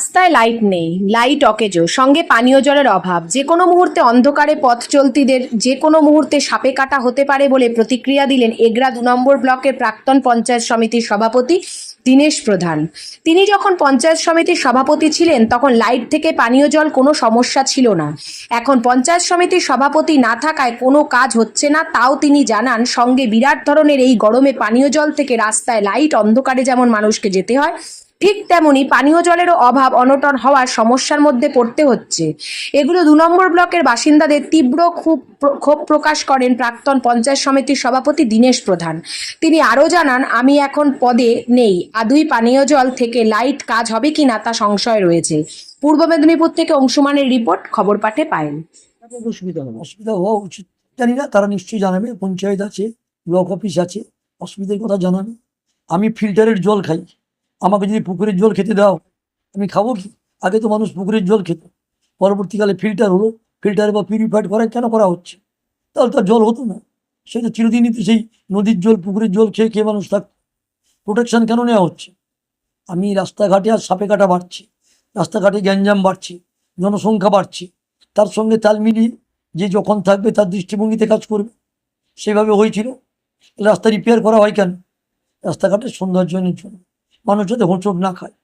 রাস্তায় লাইট নেই লাইট অকেজো, সঙ্গে পানীয় জলের অভাব। যে কোনো মুহূর্তে অন্ধকারে পথ চলতিদের যে কোনো মুহূর্তে সাপে কাটা হতে পারে বলে প্রতিক্রিয়া দিলেন এগরা দু নম্বর ব্লকের প্রাক্তন পঞ্চায়েত সমিতির সভাপতি দীনেশ প্রধান। তিনি যখন পঞ্চায়েত সমিতির সভাপতি ছিলেন, তখন লাইট থেকে পানীয় জল কোনো সমস্যা ছিল না। এখন পঞ্চায়েত সমিতির সভাপতি না থাকায় কোনো কাজ হচ্ছে না, তাও তিনি জানান, সঙ্গে বিরাট ধরনের এই গরমে পানীয় জল থেকে রাস্তায় লাইট অন্ধকারে যেমন মানুষকে যেতে হয় ঠিক তেমনি পানীয় জলেরও অভাব অনটন হওয়ার সমস্যার মধ্যে পড়তে হচ্ছে। এগুলো দু নম্বর ব্লকের বাসিন্দাদের তীব্র খুব ক্ষোভ প্রকাশ করেন প্রাক্তন পঞ্চায়েত সমিতির সভাপতি দীনেশ প্রধান। তিনি আরও জানান, আমি এখন পদে নেই। আদুই পানীয় জল থেকে লাইট কাজ হবে কিনা তা সংশয় রয়েছে। পূর্ব মেদিনীপুর থেকে অংশুমানের রিপোর্ট, খবর পাঠে পায়েন অসুবিধা হবে। অসুবিধা হওয়া উচিত জানি না, তারা নিশ্চয়ই জানাবে। পঞ্চায়েত আছে, ব্লক অফিস আছে, অসুবিধার কথা জানাবে। আমি ফিল্টারের জল খাই। আমাকে যদি পুকুরের জল খেতে দাও, আমি খাব কি? আগে তো মানুষ পুকুরের জল খেত। পরবর্তীকালে ফিল্টার হলো। ফিল্টার বা পিউরিফাইড করা কেন করা হচ্ছে? তাহলে তার জল হতো না। সেটা চিরদিনই তো সেই নদীর জল, পুকুরের জল খেয়ে খেয়ে মানুষ থাকতো। প্রোটেকশান কেন নেওয়া হচ্ছে? আমি রাস্তাঘাটে আর সাপে কাটা বাড়ছি। রাস্তাঘাটে গ্যাঞ্জাম বাড়ছে। জনসংখ্যা বাড়ছে। তার সঙ্গে তাল মিলিয়ে যে যখন থাকবে তার দৃষ্টিভঙ্গিতে কাজ করবে। সেভাবে হয়েছিল। রাস্তা রিপেয়ার করা হয় কেন? রাস্তাঘাটের সৌন্দর্যনের জন্য। মানুষ যাতে হোঁচট না খায়